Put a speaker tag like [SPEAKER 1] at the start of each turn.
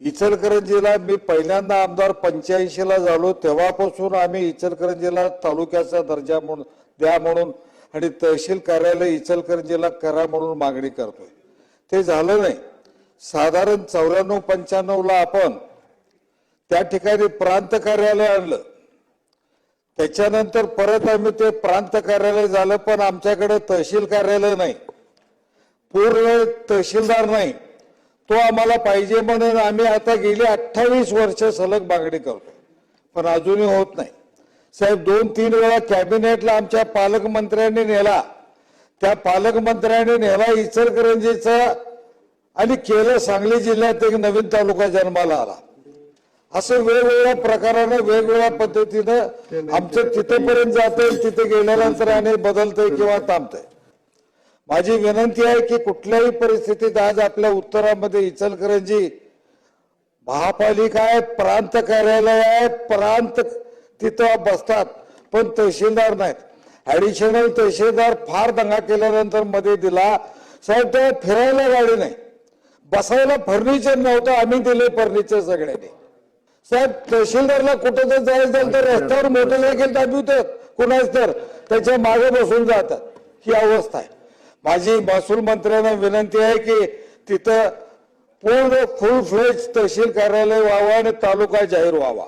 [SPEAKER 1] इचलकरंजीला मी पहिल्यांदा आमदार पंच्याऐंशीला झालो. तेव्हापासून आम्ही इचलकरंजीला तालुक्याचा दर्जा म्हणून द्या म्हणून आणि तहसील कार्यालय इचलकरंजीला करा म्हणून मागणी करतोय. ते झालं नाही. साधारण चौऱ्याण्णव पंच्याण्णवला आपण त्या ठिकाणी प्रांत कार्यालय आणलं. त्याच्यानंतर परत आम्ही ते प्रांत कार्यालय झालं पण आमच्याकडे तहसील कार्यालय नाही. पूर्ण तहसीलदार नाही. तो आम्हाला पाहिजे म्हणून आम्ही आता गेली अठ्ठावीस वर्ष सलग मागणी करतो पण अजूनही होत नाही. साहेब दोन तीन वेळा कॅबिनेटला आमच्या पालकमंत्र्यांनी नेला. त्या पालकमंत्र्यांनी नेला इचलकरंजीचा आणि केलं सांगली जिल्ह्यात एक नवीन तालुका जन्माला आला. असं वेगवेगळ्या प्रकारानं वेगवेगळ्या पद्धतीनं आमचं तिथेपर्यंत जातंय तिथे गेल्यानंतर आणि बदलतंय किंवा थांबतंय. माझी विनंती आहे की कुठल्याही परिस्थितीत आज आपल्या उत्तरामध्ये इचलकरंजी महापालिका आहे प्रांत कार्यालय आहे प्रांत तिथं बसतात पण तहसीलदार नाहीत. ऍडिशनल तहसीलदार फार दंगा केल्यानंतरमध्ये दिला साहेब तेव्हा फिरायला गाडी नाही. बसायला फर्निचर नव्हतं आम्ही दिले फर्निचर सगळ्यांनी. साहेब तहसीलदारला कुठं जर जायचं झालं तर रस्त्यावर मोटरसायकल दाबवतात कुणाच तर त्याच्यामागे बसून जातात. ही अवस्था आहे. माझी महसूल मंत्र्यांना विनंती आहे की तिथं पूर्ण फुल फ्लेज तहसील कार्यालय व्हावं आणि तालुका जाहीर व्हावा.